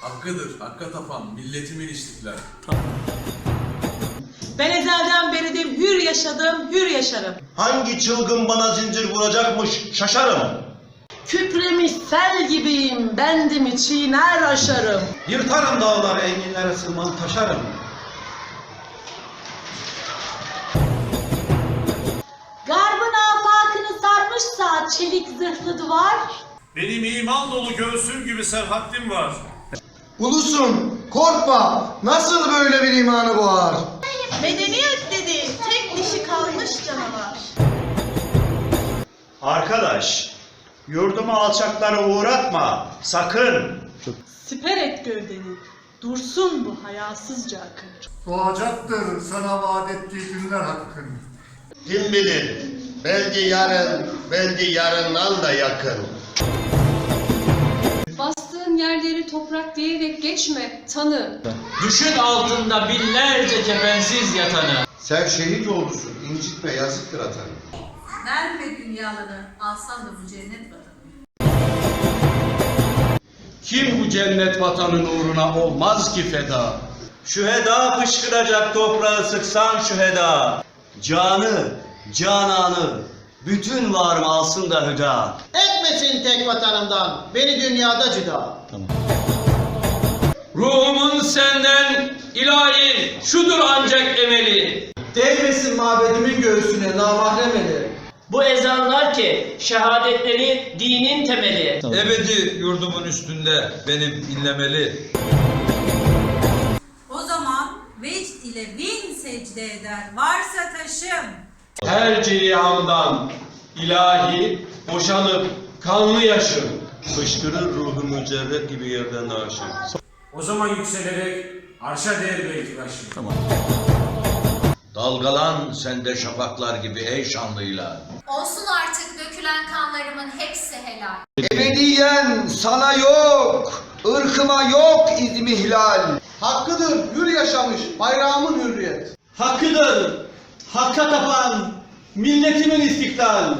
Hakkıdır, hakka tapan, milletimin istiklal. Ben ezelden beridir hür yaşadım, hür yaşarım. Hangi çılgın bana zincir vuracakmış şaşarım. Küpremiş sel gibiyim, bendimi çiğner aşarım. Yırtarım dağlar enginlere sırman taşarım. Garbın afakını sarmışsa çelik zırhlı duvar. Benim iman dolu göğsüm gibi serhattim var. Ulusum korkma nasıl böyle bir imanı boğar? Medeniyet dedi, tek dişi kalmış canavar. Arkadaş, yurdumu alçaklara uğratma, sakın. Siper et gövdeni, dursun bu hayasızca akın. Doğacaktır sana vaat ettiği günler hakkın. Kim bilir, belki yarın, belki yarından da yakın. Yerleri toprak diyerek geçme, tanı. Düşün altında binlerce kefensiz yatanı. Sen şehit oldusun, incitme yazıktır atanım. Verme dünyaları, alsan da bu cennet vatanı. Kim bu cennet vatanın uğruna olmaz ki feda? Şüheda fışkıracak toprağı sıksan şüheda. Canı, cananı, bütün varım alsın da hüda. Etmesin tek vatanımdan, beni dünyada cüda. Ruhumun senden ilahi şudur ancak emeli. Değmesin mabedimin göğsüne namahrem eli. Bu ezanlar ki şehadetleri dinin temeli. Ebedi yurdumun üstünde benim inlemeli. O zaman vecd ile bin secde eder varsa taşım. Her cihandan ilahi boşanıp kanlı yaşım. Fışkırır ruhu mücerret gibi yerden aşık. O zaman yükselerek arşa değer belki başım. Dalgalan sende şafaklar gibi ey şanlıyla. Olsun artık dökülen kanlarımın hepsi helal. Ebediyen sana yok, ırkıma yok izmi hilal. Hakkıdır hür yaşamış bayrağımın hürriyet. Hakkıdır, hakka tapan milletimin istiklal.